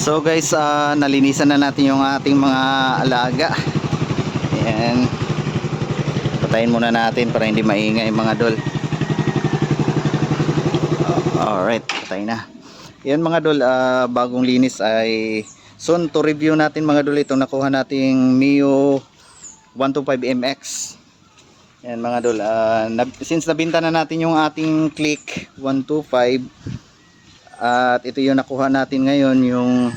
So guys, ah, nalinisan na natin yung ating mga alaga. Ayan. Patayin muna natin para hindi maingay mga dol. Alright, patay na. Yan mga dol, ah, bagong linis ay soon to review natin mga dol itong nakuha nating Mio 125MX. Yan mga dol, nab- since nabinta na natin yung ating Click 125 at ito yung nakuha natin ngayon yung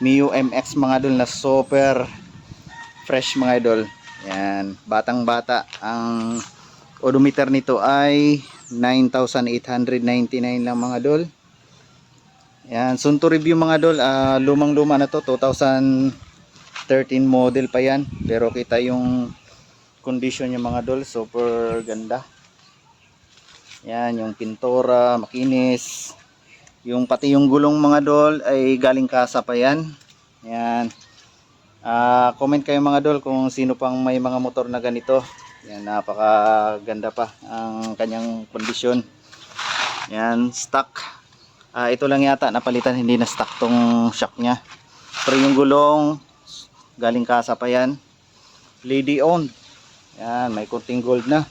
Mio MX mga dol na super fresh mga idol. Yan, batang bata. Ang odometer nito ay 9,899 lang mga dol. Yan, soon to review mga dol. Ah, lumang luma na to, 2013 model pa yan. Pero kita yung condition niya mga dol, super ganda. Yan, yung pintura, makinis. Yung pati yung gulong mga dol ay galing kasa pa yan. Yan. Ah, comment kayo mga dol kung sino pang may mga motor na ganito. Yan, napakaganda pa ang kanyang kondisyon. Yan, stock. Ah, ito lang yata napalitan, hindi na stock tong shock niya. Pero yung gulong galing kasa pa yan. Lady owned. Yan, may kunting gold na.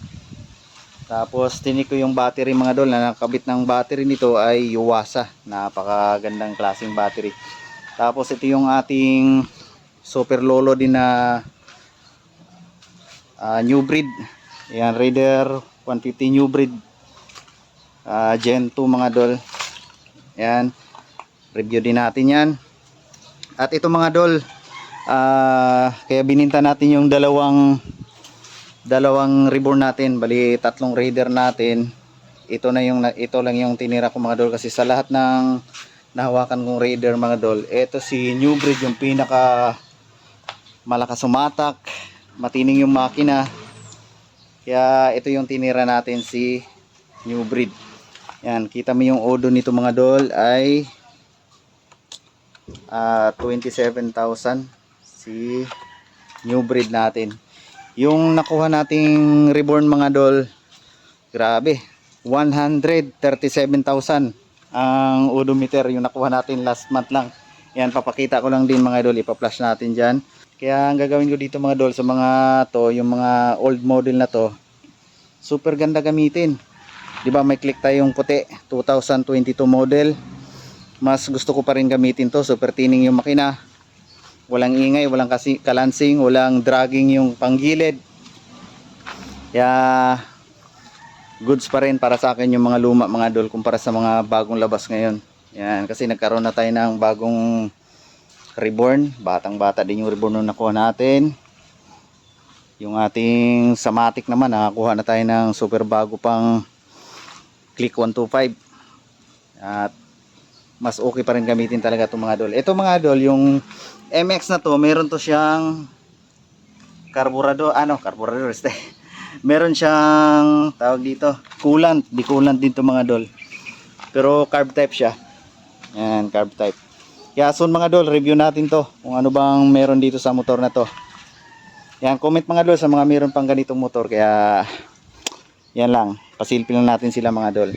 Tapos tinik ko yung battery mga dol na nakabit ng battery nito ay Yuwasa. Napakagandang klaseng battery. Tapos ito yung ating super lolo din na ah, new breed. Yan Raider 150 new breed. Ah, Gen 2 mga dol. Yan. Review din natin yan. At ito mga dol, ah, kaya bininta natin yung dalawang dalawang reborn natin bali tatlong raider natin. Ito na yung ito lang yung tinira ko mga dol kasi sa lahat ng nahawakan kong raider mga dol ito si new breed yung pinaka malakas sumatak matining yung makina. Kaya ito yung tinira natin si new breed yan kita mo yung odo nito mga dol ay ah 27,000 si new breed natin yung nakuha nating reborn mga dol, grabe, 137,000 ang odometer yung nakuha natin last month lang. Yan, papakita ko lang din mga dol, ipa-flash natin dyan. Kaya ang gagawin ko dito mga dol sa mga to, yung mga old model na to, super ganda gamitin. 'Di ba may click tayong puti, 2022 model. Mas gusto ko pa rin gamitin to, super tining yung makina walang ingay, walang kasi kalansing, walang dragging yung panggilid. Kaya goods pa rin para sa akin yung mga luma mga dol kumpara sa mga bagong labas ngayon. Yan, kasi nagkaroon na tayo ng bagong reborn, batang bata din yung reborn nung nakuha natin. Yung ating Samatic naman, nakakuha na tayo ng super bago pang Click 125. At mas okay pa rin gamitin talaga itong mga dol. Ito mga dol, yung MX na to, meron to siyang carburetor, ano, carburetor este. meron siyang tawag dito, coolant, di coolant din to mga dol. Pero carb type siya. Yan, carb type. Kaya soon mga dol, review natin to kung ano bang meron dito sa motor na to. Yan, comment mga dol sa mga meron pang ganitong motor kaya yan lang, pasilpin lang natin sila mga dol.